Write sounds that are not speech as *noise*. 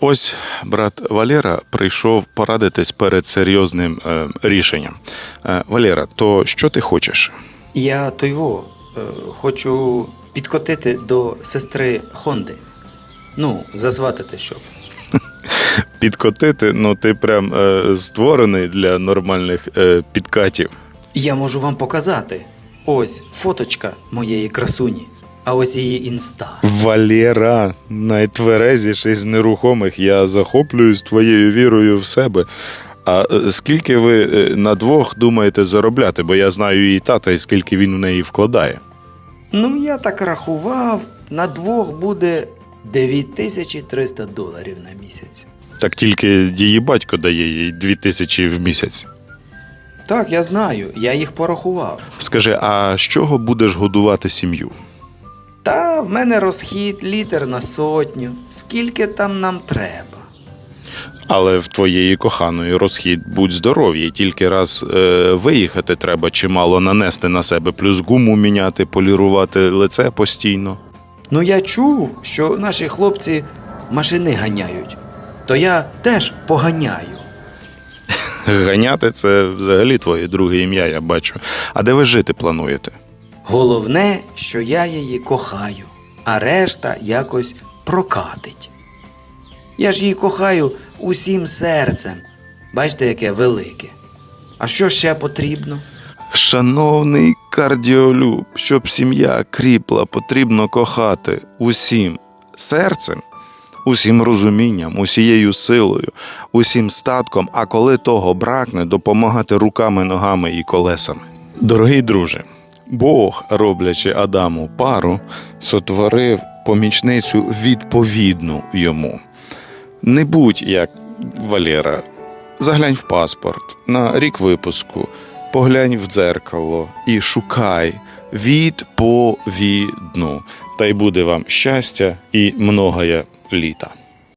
Ось брат Валера прийшов порадитись перед серйозним е, рішенням. Е, Валера, то що ти хочеш? Я тойво е, хочу підкотити до сестри Хонди. Ну, зазватити щоб. *laughs* Підкотити? Ну ти прям е, створений для нормальних е, підкатів. Я можу вам показати. Ось фоточка моєї красуні, а ось її інста. Валера, найтверезіший з нерухомих, я захоплююсь твоєю вірою в себе. А е, скільки ви е, на двох думаєте заробляти? Бо я знаю її тата і скільки він в неї вкладає. Ну, я так рахував, на двох буде 9300 доларів на місяць. Так тільки її батько дає їй дві тисячі в місяць. Так, я знаю, я їх порахував. Скажи, а з чого будеш годувати сім'ю? Та в мене розхід літр на сотню. Скільки там нам треба? Але в твоєї коханої розхід будь здоров'я, тільки раз е, виїхати треба чимало нанести на себе, плюс гуму міняти, полірувати лице постійно. Ну я чув, що наші хлопці машини ганяють. То я теж поганяю. Ганяти це взагалі твоє друге ім'я, я бачу. А де ви жити плануєте? Головне, що я її кохаю, а решта якось прокатить. Я ж її кохаю усім серцем. Бачите, яке велике. А що ще потрібно? Шановний кардіолюб, щоб сім'я кріпла, потрібно кохати усім серцем, усім розумінням, усією силою, усім статком, а коли того бракне, допомагати руками, ногами і колесами. Дорогий друже, Бог, роблячи Адаму пару, сотворив помічницю відповідну йому. Не будь як Валера, заглянь в паспорт на рік випуску, поглянь в дзеркало і шукай відповідну. Та й буде вам щастя і многоє літа.